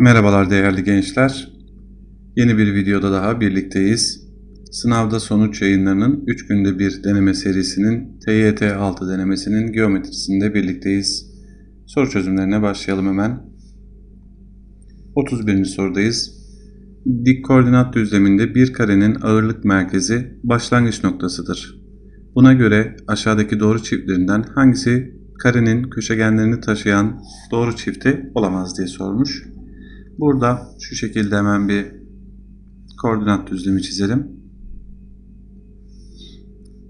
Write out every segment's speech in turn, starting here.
Merhabalar değerli gençler. Yeni bir videoda daha birlikteyiz. Sınavda sonuç yayınlarının 3 günde bir deneme serisinin TYT 6 denemesinin geometrisinde birlikteyiz. Soru çözümlerine başlayalım hemen. 31. sorudayız. Dik koordinat düzleminde bir karenin ağırlık merkezi başlangıç noktasıdır. Buna göre aşağıdaki doğru çiftlerinden hangisi karenin köşegenlerini taşıyan doğru çifti olamaz diye sormuş. Burada şu şekilde hemen bir koordinat düzlemi çizelim.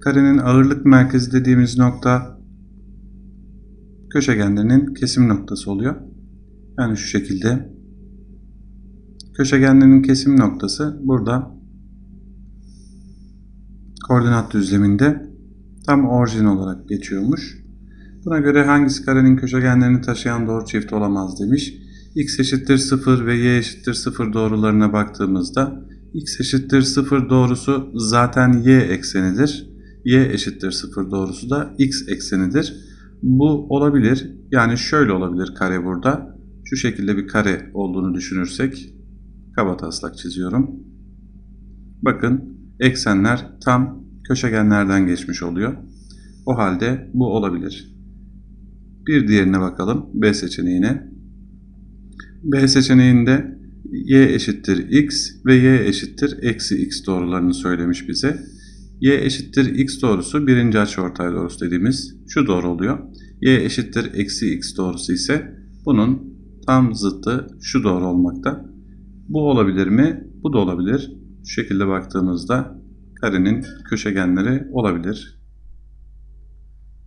Karenin ağırlık merkezi dediğimiz nokta köşegenlerinin kesim noktası oluyor. Yani şu şekilde köşegenlerin kesim noktası burada koordinat düzleminde tam orijin olarak geçiyormuş. Buna göre hangisi karenin köşegenlerini taşıyan doğru çift olamaz demiş. X eşittir 0 ve y eşittir 0 doğrularına baktığımızda x eşittir 0 doğrusu zaten y eksenidir. y eşittir 0 doğrusu da x eksenidir. Bu olabilir. Yani şöyle olabilir kare burada. Şu şekilde bir kare olduğunu düşünürsek kaba taslak çiziyorum. Bakın eksenler tam köşegenlerden geçmiş oluyor. O halde bu olabilir. Bir diğerine bakalım. B seçeneğine. B seçeneğinde y eşittir x ve y eşittir eksi x doğrularını söylemiş bize. y eşittir x doğrusu birinci açıortay doğrusu dediğimiz şu doğru oluyor. y eşittir eksi x doğrusu ise bunun tam zıttı şu doğru olmakta. Bu olabilir mi? Bu da olabilir. Şu şekilde baktığımızda karenin köşegenleri olabilir.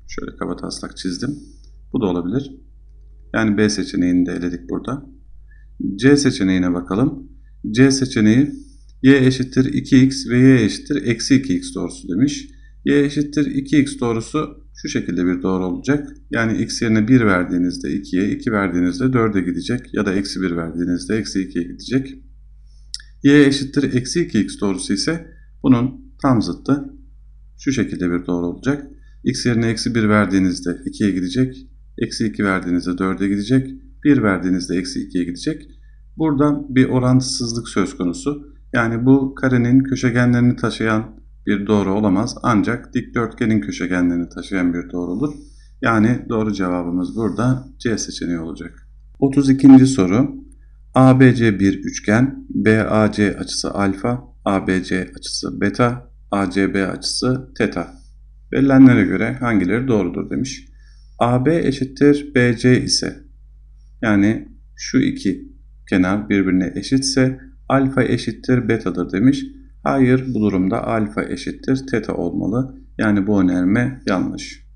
Şöyle kaba taslak çizdim. Bu da olabilir. Yani B seçeneğini de eledik burada. C seçeneğine bakalım. C seçeneği y eşittir 2x ve y eşittir eksi 2x doğrusu demiş. y eşittir 2x doğrusu şu şekilde bir doğru olacak. Yani x yerine 1 verdiğinizde 2'ye, 2 verdiğinizde 4'e gidecek ya da eksi 1 verdiğinizde eksi 2'ye gidecek. y eşittir eksi 2x doğrusu ise bunun tam zıttı şu şekilde bir doğru olacak. x yerine eksi 1 verdiğinizde 2'ye gidecek. Eksi 2 verdiğinizde 4'e gidecek. 1 verdiğinizde eksi 2'ye gidecek. Burada bir orantısızlık söz konusu. Yani bu karenin köşegenlerini taşıyan bir doğru olamaz. Ancak dikdörtgenin köşegenlerini taşıyan bir doğru olur. Yani doğru cevabımız burada C seçeneği olacak. 32. soru. ABC bir üçgen, BAC açısı alfa, ABC açısı beta, ACB açısı teta. Verilenlere göre hangileri doğrudur demiş. AB eşittir BC ise yani şu iki kenar birbirine eşitse alfa eşittir betadır demiş. Hayır bu durumda alfa eşittir teta olmalı. Yani bu önerme yanlış.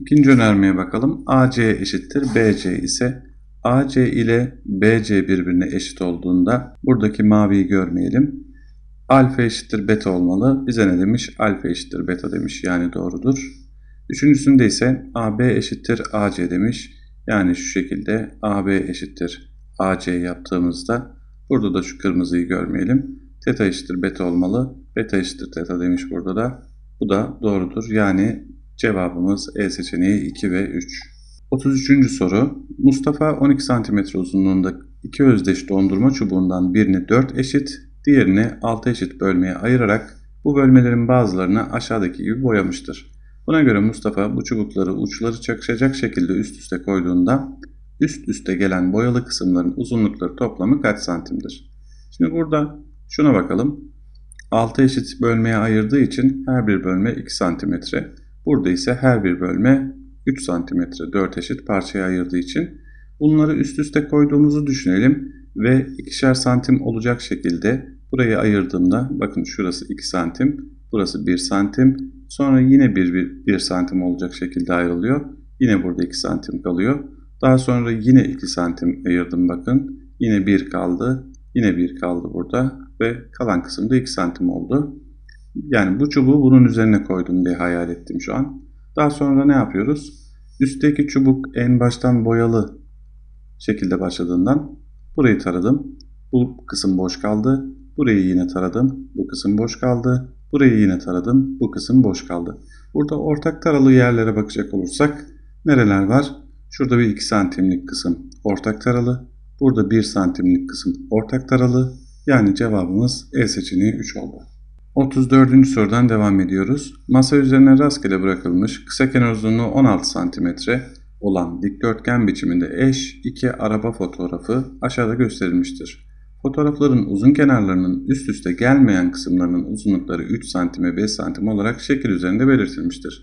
İkinci önermeye bakalım. AC eşittir BC ise AC ile BC birbirine eşit olduğunda buradaki maviyi görmeyelim. Alfa eşittir beta olmalı. Bize ne demiş? Alfa eşittir beta demiş. Yani doğrudur. Üçüncüsünde ise AB eşittir AC demiş. Yani şu şekilde AB eşittir AC yaptığımızda burada da şu kırmızıyı görmeyelim. Teta eşittir beta olmalı. Beta eşittir teta demiş burada da. Bu da doğrudur. Yani cevabımız E seçeneği 2 ve 3. 33. soru. Mustafa 12 cm uzunluğunda iki özdeş dondurma çubuğundan birini 4 eşit, diğerini 6 eşit bölmeye ayırarak bu bölmelerin bazılarını aşağıdaki gibi boyamıştır. Buna göre Mustafa bu çubukları uçları çakışacak şekilde üst üste koyduğunda üst üste gelen boyalı kısımların uzunlukları toplamı kaç santimdir? Şimdi burada şuna bakalım. 6 eşit bölmeye ayırdığı için her bir bölme 2 santimetre. Burada ise her bir bölme 3 santimetre 4 eşit parçaya ayırdığı için bunları üst üste koyduğumuzu düşünelim ve ikişer santim olacak şekilde burayı ayırdığımda bakın şurası 2 santim, burası 1 santim, sonra yine 1, 1, 1 santim olacak şekilde ayrılıyor. Yine burada 2 santim kalıyor. Daha sonra yine 2 santim ayırdım bakın. Yine 1 kaldı. Yine 1 kaldı burada ve kalan kısımda 2 santim oldu. Yani bu çubuğu bunun üzerine koydum diye hayal ettim şu an. Daha sonra ne yapıyoruz? Üstteki çubuk en baştan boyalı şekilde başladığından burayı taradım. Bu kısım boş kaldı. Burayı yine taradım. Bu kısım boş kaldı. Burayı yine taradım. Bu kısım boş kaldı. Burada ortak taralı yerlere bakacak olursak nereler var? Şurada bir 2 santimlik kısım ortak taralı. Burada 1 santimlik kısım ortak taralı. Yani cevabımız E seçeneği 3 oldu. 34. sorudan devam ediyoruz. Masa üzerine rastgele bırakılmış kısa kenar uzunluğu 16 cm olan dikdörtgen biçiminde eş iki araba fotoğrafı aşağıda gösterilmiştir. Fotoğrafların uzun kenarlarının üst üste gelmeyen kısımlarının uzunlukları 3 cm ve 5 cm olarak şekil üzerinde belirtilmiştir.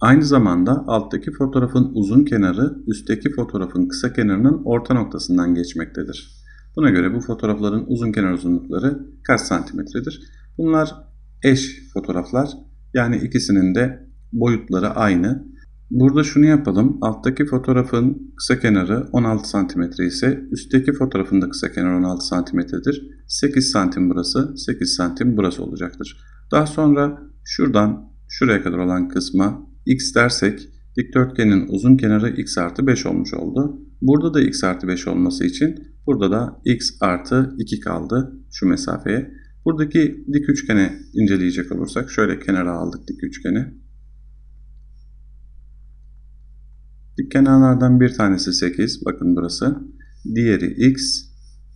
Aynı zamanda alttaki fotoğrafın uzun kenarı üstteki fotoğrafın kısa kenarının orta noktasından geçmektedir. Buna göre bu fotoğrafların uzun kenar uzunlukları kaç santimetredir? Bunlar eş fotoğraflar yani ikisinin de boyutları aynı. Burada şunu yapalım. Alttaki fotoğrafın kısa kenarı 16 cm ise üstteki fotoğrafın da kısa kenarı 16 cm'dir. 8 santim burası, 8 santim burası olacaktır. Daha sonra şuradan şuraya kadar olan kısma x dersek dikdörtgenin uzun kenarı x artı 5 olmuş oldu. Burada da x artı 5 olması için burada da x artı 2 kaldı şu mesafeye. Buradaki dik üçgeni inceleyecek olursak şöyle kenara aldık dik üçgeni. Dik kenarlardan bir tanesi 8. Bakın burası. Diğeri x.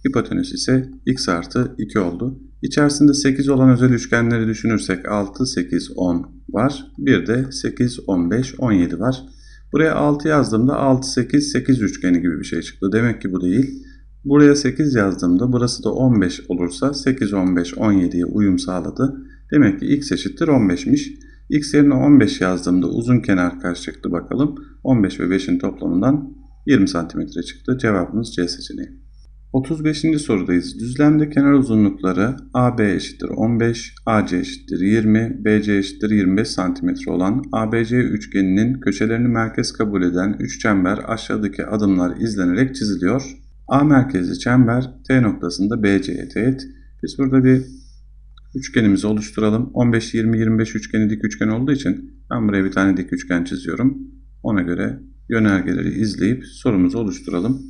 Hipotenüs ise x artı 2 oldu. İçerisinde 8 olan özel üçgenleri düşünürsek 6, 8, 10 var. Bir de 8, 15, 17 var. Buraya 6 yazdığımda 6, 8, 8 üçgeni gibi bir şey çıktı. Demek ki bu değil. Buraya 8 yazdığımda burası da 15 olursa 8, 15, 17'ye uyum sağladı. Demek ki x eşittir 15'miş. X yerine 15 yazdığımda uzun kenar kaç çıktı bakalım. 15 ve 5'in toplamından 20 cm çıktı. Cevabımız C seçeneği. 35. sorudayız. Düzlemde kenar uzunlukları AB eşittir 15, AC eşittir 20, BC eşittir 25 cm olan ABC üçgeninin köşelerini merkez kabul eden üç çember aşağıdaki adımlar izlenerek çiziliyor. A merkezli çember T noktasında BC'ye teğet. Biz burada bir üçgenimizi oluşturalım. 15, 20, 25 üçgeni dik üçgen olduğu için ben buraya bir tane dik üçgen çiziyorum. Ona göre yönergeleri izleyip sorumuzu oluşturalım.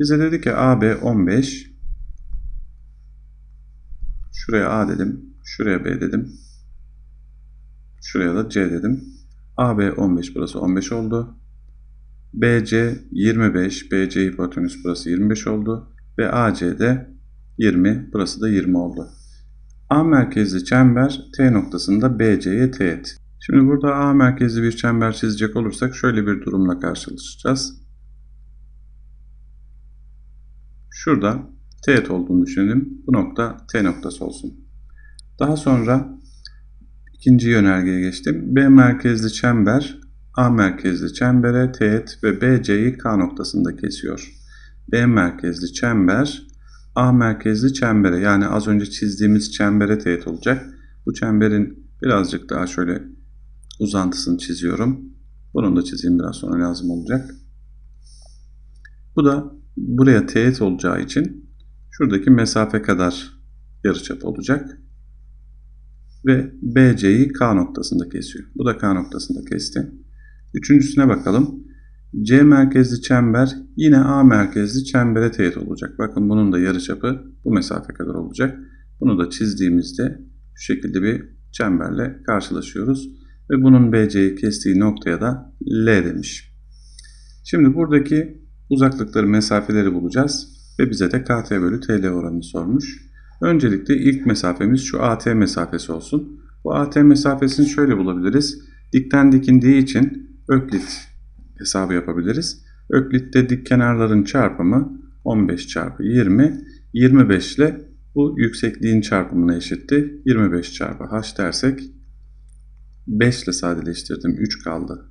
Bize dedi ki AB 15. Şuraya A dedim. Şuraya B dedim. Şuraya da C dedim. AB 15 burası 15 oldu. BC 25. BC hipotenüs burası 25 oldu. Ve AC de 20. Burası da 20 oldu. A merkezli çember T noktasında BC'ye teğet. Şimdi burada A merkezli bir çember çizecek olursak şöyle bir durumla karşılaşacağız. Şurada teğet olduğunu düşünelim. Bu nokta T noktası olsun. Daha sonra ikinci yönergeye geçtim. B merkezli çember A merkezli çembere teğet ve BC'yi K noktasında kesiyor. B merkezli çember A merkezli çembere yani az önce çizdiğimiz çembere teğet olacak. Bu çemberin birazcık daha şöyle uzantısını çiziyorum. Bunun da çizeyim biraz sonra lazım olacak. Bu da buraya teğet olacağı için şuradaki mesafe kadar yarıçap olacak. Ve BC'yi K noktasında kesiyor. Bu da K noktasında kesti. Üçüncüsüne bakalım. C merkezli çember yine A merkezli çembere teğet olacak. Bakın bunun da yarıçapı bu mesafe kadar olacak. Bunu da çizdiğimizde şu şekilde bir çemberle karşılaşıyoruz. Ve bunun BC'yi kestiği noktaya da L demiş. Şimdi buradaki uzaklıkları, mesafeleri bulacağız. Ve bize de KT bölü TL oranını sormuş. Öncelikle ilk mesafemiz şu AT mesafesi olsun. Bu AT mesafesini şöyle bulabiliriz. Dikten dikindiği için Öklit hesabı yapabiliriz. Öklit'te dik kenarların çarpımı 15 çarpı 20. 25 ile bu yüksekliğin çarpımına eşitti. 25 çarpı h dersek 5 ile sadeleştirdim. 3 kaldı.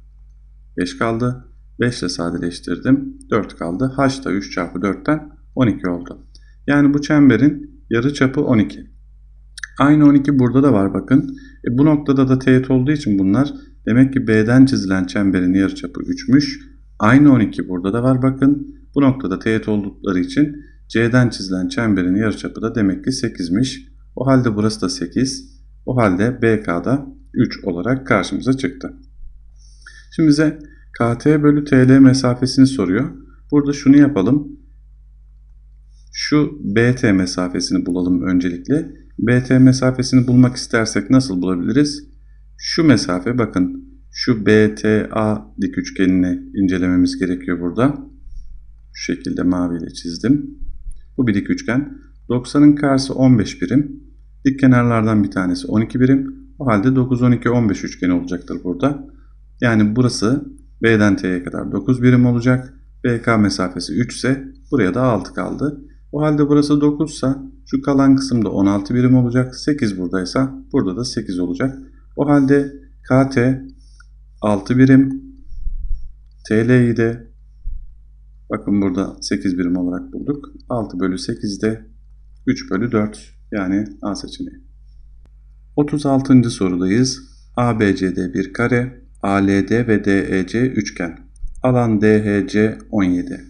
5 kaldı. 5 ile sadeleştirdim. 4 kaldı. h da 3 çarpı 4'ten 12 oldu. Yani bu çemberin yarı çapı 12. Aynı 12 burada da var bakın. E bu noktada da teğet olduğu için bunlar Demek ki B'den çizilen çemberin yarıçapı 3'müş. Aynı 12 burada da var bakın. Bu noktada teğet oldukları için C'den çizilen çemberin yarıçapı da demek ki 8'miş. O halde burası da 8. O halde BK'da 3 olarak karşımıza çıktı. Şimdi bize KT bölü TL mesafesini soruyor. Burada şunu yapalım. Şu BT mesafesini bulalım öncelikle. BT mesafesini bulmak istersek nasıl bulabiliriz? Şu mesafe bakın Şu BTA dik üçgenini incelememiz gerekiyor burada. Şu şekilde maviyle çizdim. Bu bir dik üçgen. 90'ın karşısı 15 birim. Dik kenarlardan bir tanesi 12 birim. O halde 9, 12, 15 üçgeni olacaktır burada. Yani burası B'den T'ye kadar 9 birim olacak. BK mesafesi 3 ise buraya da 6 kaldı. O halde burası 9 ise şu kalan kısımda 16 birim olacak. 8 buradaysa burada da 8 olacak. O halde KT 6 birim. TL'yi de bakın burada 8 birim olarak bulduk. 6 bölü 8 de 3 bölü 4 yani A seçeneği. 36. sorudayız. ABCD bir kare, ALD ve DEC üçgen. Alan DHC 17.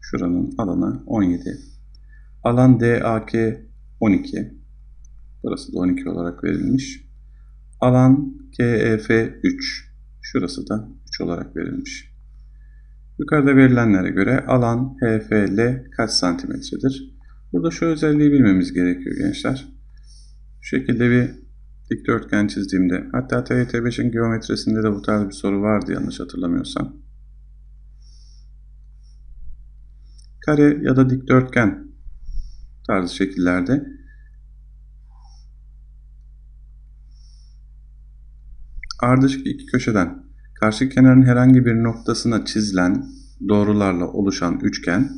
Şuranın alanı 17. Alan DAK 12. Burası da 12 olarak verilmiş. Alan KEF 3. Şurası da 3 olarak verilmiş. Yukarıda verilenlere göre alan HFL kaç santimetredir? Burada şu özelliği bilmemiz gerekiyor gençler. Şu şekilde bir dikdörtgen çizdiğimde hatta TYT5'in geometrisinde de bu tarz bir soru vardı yanlış hatırlamıyorsam. Kare ya da dikdörtgen tarzı şekillerde ardışık iki köşeden karşı kenarın herhangi bir noktasına çizilen doğrularla oluşan üçgen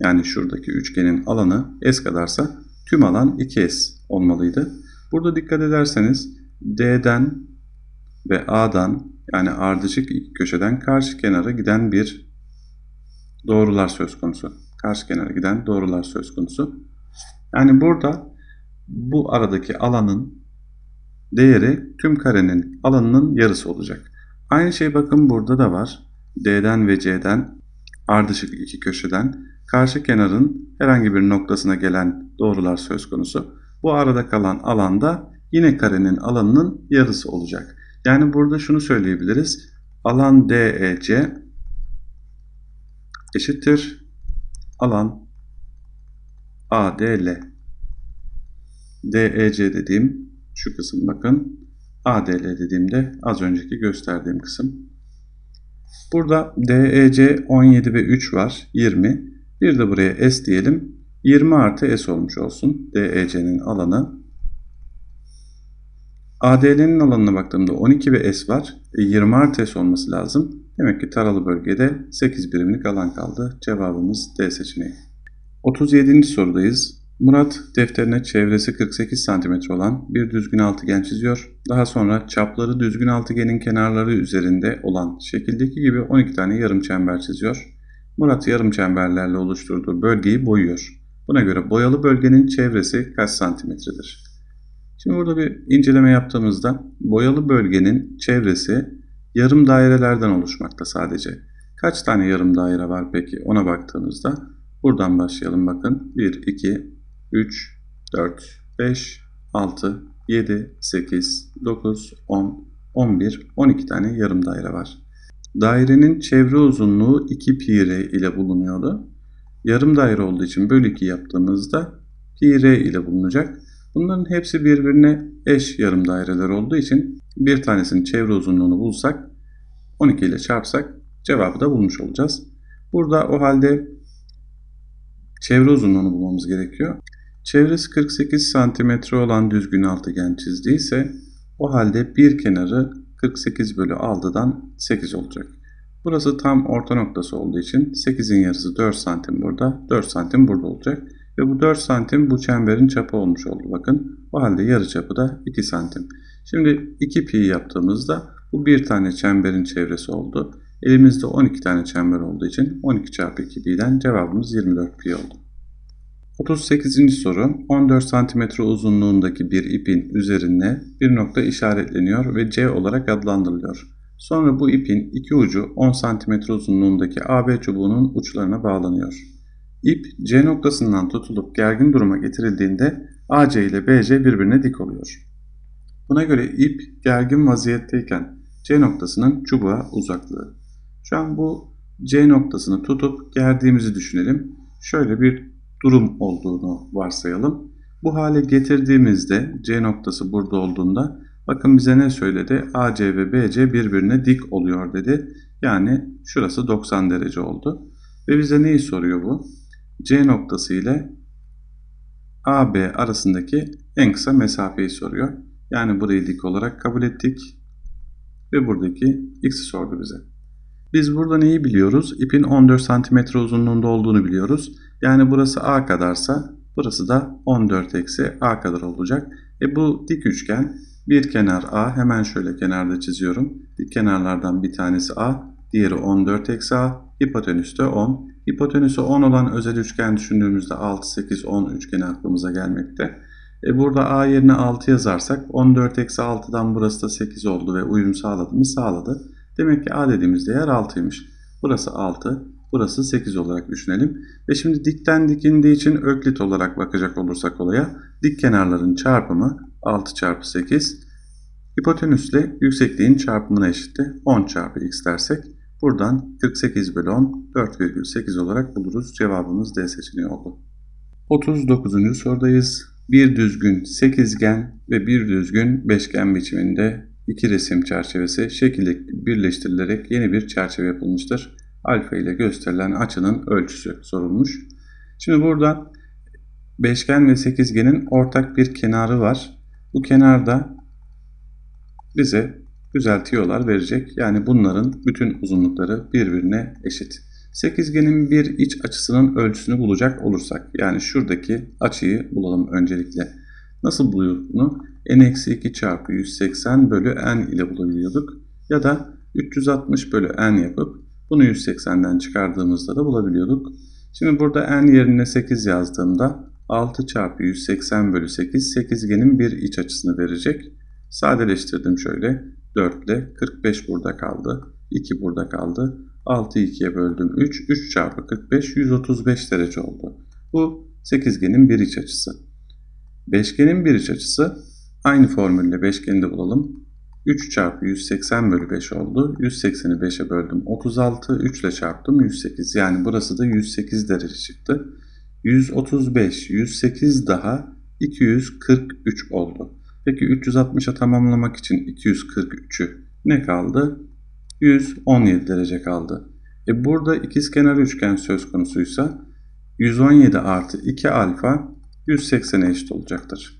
yani şuradaki üçgenin alanı S kadarsa tüm alan 2S olmalıydı. Burada dikkat ederseniz D'den ve A'dan yani ardışık iki köşeden karşı kenara giden bir doğrular söz konusu. Karşı kenara giden doğrular söz konusu. Yani burada bu aradaki alanın değeri tüm karenin alanının yarısı olacak. Aynı şey bakın burada da var. D'den ve C'den ardışık iki köşeden karşı kenarın herhangi bir noktasına gelen doğrular söz konusu. Bu arada kalan alanda yine karenin alanının yarısı olacak. Yani burada şunu söyleyebiliriz. Alan DEC eşittir alan ADL. DEC dediğim şu kısım bakın. ADL dediğimde az önceki gösterdiğim kısım. Burada DEC 17 ve 3 var. 20. Bir de buraya S diyelim. 20 artı S olmuş olsun. DEC'nin alanı. ADL'nin alanına baktığımda 12 ve S var. E 20 artı S olması lazım. Demek ki taralı bölgede 8 birimlik alan kaldı. Cevabımız D seçeneği. 37. sorudayız. Murat defterine çevresi 48 cm olan bir düzgün altıgen çiziyor. Daha sonra çapları düzgün altıgenin kenarları üzerinde olan şekildeki gibi 12 tane yarım çember çiziyor. Murat yarım çemberlerle oluşturduğu bölgeyi boyuyor. Buna göre boyalı bölgenin çevresi kaç santimetredir? Şimdi burada bir inceleme yaptığımızda boyalı bölgenin çevresi yarım dairelerden oluşmakta sadece. Kaç tane yarım daire var peki ona baktığımızda buradan başlayalım bakın. 1, 2, 3, 4, 5, 6, 7, 8, 9, 10, 11, 12 tane yarım daire var. Dairenin çevre uzunluğu 2 pi r ile bulunuyordu. Yarım daire olduğu için bölü 2 yaptığımızda pi r ile bulunacak. Bunların hepsi birbirine eş yarım daireler olduğu için bir tanesinin çevre uzunluğunu bulsak 12 ile çarpsak cevabı da bulmuş olacağız. Burada o halde çevre uzunluğunu bulmamız gerekiyor. Çevresi 48 cm olan düzgün altıgen çizdiyse o halde bir kenarı 48 bölü 6'dan 8 olacak. Burası tam orta noktası olduğu için 8'in yarısı 4 santim burada, 4 santim burada olacak. Ve bu 4 santim bu çemberin çapı olmuş oldu bakın. O halde yarı çapı da 2 santim. Şimdi 2 pi yaptığımızda bu bir tane çemberin çevresi oldu. Elimizde 12 tane çember olduğu için 12 çarpı 2 pi'den cevabımız 24 pi oldu. 38. soru 14 cm uzunluğundaki bir ipin üzerine bir nokta işaretleniyor ve C olarak adlandırılıyor. Sonra bu ipin iki ucu 10 cm uzunluğundaki AB çubuğunun uçlarına bağlanıyor. İp C noktasından tutulup gergin duruma getirildiğinde AC ile BC birbirine dik oluyor. Buna göre ip gergin vaziyetteyken C noktasının çubuğa uzaklığı. Şu an bu C noktasını tutup gerdiğimizi düşünelim. Şöyle bir durum olduğunu varsayalım. Bu hale getirdiğimizde C noktası burada olduğunda Bakın bize ne söyledi? AC ve BC birbirine dik oluyor dedi. Yani şurası 90 derece oldu. Ve bize neyi soruyor bu? C noktası ile AB arasındaki en kısa mesafeyi soruyor. Yani burayı dik olarak kabul ettik. Ve buradaki x'i sordu bize. Biz burada neyi biliyoruz? İpin 14 cm uzunluğunda olduğunu biliyoruz. Yani burası A kadarsa burası da 14 eksi A kadar olacak. E bu dik üçgen bir kenar A hemen şöyle kenarda çiziyorum. Dik kenarlardan bir tanesi A, diğeri 14 eksi A, hipotenüs de 10. Hipotenüsü 10 olan özel üçgen düşündüğümüzde 6, 8, 10 üçgeni aklımıza gelmekte. E burada A yerine 6 yazarsak 14 eksi 6'dan burası da 8 oldu ve uyum sağladı mı? Sağladı. Demek ki A dediğimiz değer 6'ymış. Burası 6, burası 8 olarak düşünelim. Ve şimdi dikten dikindiği için öklit olarak bakacak olursak olaya dik kenarların çarpımı 6 çarpı 8 hipotenüsle yüksekliğin çarpımına eşitti. 10 çarpı x dersek buradan 48 bölü 10 4,8 olarak buluruz. Cevabımız D seçeneği oldu. 39. sorudayız. Bir düzgün sekizgen ve bir düzgün beşgen biçiminde iki resim çerçevesi şekilde birleştirilerek yeni bir çerçeve yapılmıştır. Alfa ile gösterilen açının ölçüsü sorulmuş. Şimdi burada beşgen ve sekizgenin ortak bir kenarı var. Bu kenarda bize güzel tiyolar verecek. Yani bunların bütün uzunlukları birbirine eşit. Sekizgenin bir iç açısının ölçüsünü bulacak olursak yani şuradaki açıyı bulalım öncelikle. Nasıl buluyoruz bunu? n-2 çarpı 180 bölü n ile bulabiliyorduk. Ya da 360 bölü n yapıp bunu 180'den çıkardığımızda da bulabiliyorduk. Şimdi burada n yerine 8 yazdığımda 6 çarpı 180 bölü 8 sekizgenin bir iç açısını verecek. Sadeleştirdim şöyle. 4 ile 45 burada kaldı. 2 burada kaldı. 6'yı 2'ye böldüm 3. 3 çarpı 45 135 derece oldu. Bu sekizgenin bir iç açısı. Beşgenin bir iç açısı aynı formülle beşgeni de bulalım. 3 çarpı 180 bölü 5 oldu. 180'i 5'e böldüm 36. 3 ile çarptım 108. Yani burası da 108 derece çıktı. 135, 108 daha 243 oldu. Peki 360'a tamamlamak için 243'ü ne kaldı? 117 derece kaldı. E burada ikizkenar üçgen söz konusuysa 117 artı 2 alfa 180'e eşit olacaktır.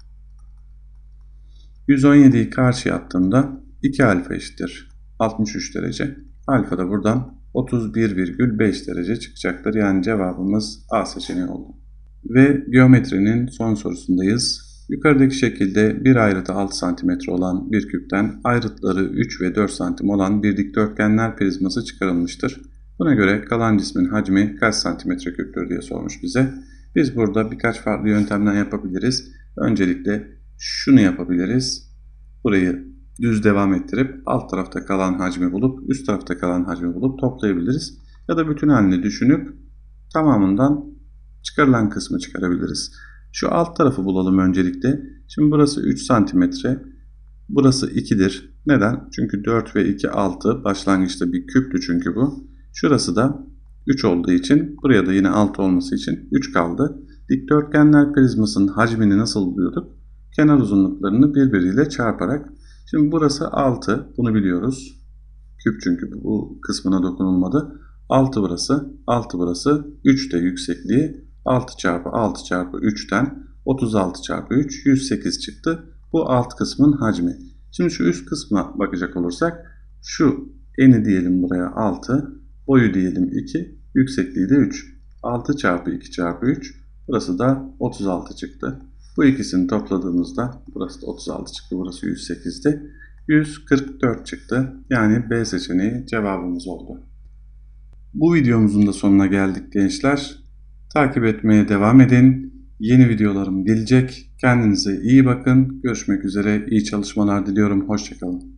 117'yi karşıya attığımda 2 alfa eşittir 63 derece. Alfa da buradan 31,5 derece çıkacaktır. Yani cevabımız A seçeneği oldu. Ve geometrinin son sorusundayız. Yukarıdaki şekilde bir ayrıtı 6 cm olan bir küpten ayrıtları 3 ve 4 cm olan bir dikdörtgenler prizması çıkarılmıştır. Buna göre kalan cismin hacmi kaç santimetre küptür diye sormuş bize. Biz burada birkaç farklı yöntemden yapabiliriz. Öncelikle şunu yapabiliriz. Burayı düz devam ettirip alt tarafta kalan hacmi bulup üst tarafta kalan hacmi bulup toplayabiliriz. Ya da bütün halini düşünüp tamamından çıkarılan kısmı çıkarabiliriz. Şu alt tarafı bulalım öncelikle. Şimdi burası 3 santimetre. Burası 2'dir. Neden? Çünkü 4 ve 2 6 başlangıçta bir küptü çünkü bu. Şurası da 3 olduğu için buraya da yine 6 olması için 3 kaldı. Dikdörtgenler prizmasının hacmini nasıl buluyorduk? Kenar uzunluklarını birbiriyle çarparak. Şimdi burası 6. Bunu biliyoruz. Küp çünkü bu kısmına dokunulmadı. 6 burası. 6 burası. 3 de yüksekliği. 6 çarpı 6 çarpı 3'ten 36 çarpı 3 108 çıktı. Bu alt kısmın hacmi. Şimdi şu üst kısma bakacak olursak şu eni diyelim buraya 6, boyu diyelim 2, yüksekliği de 3. 6 çarpı 2 çarpı 3 burası da 36 çıktı. Bu ikisini topladığımızda burası da 36 çıktı. Burası 108'di. 144 çıktı. Yani B seçeneği cevabımız oldu. Bu videomuzun da sonuna geldik gençler. Takip etmeye devam edin. Yeni videolarım gelecek. Kendinize iyi bakın. Görüşmek üzere. İyi çalışmalar diliyorum. Hoşçakalın.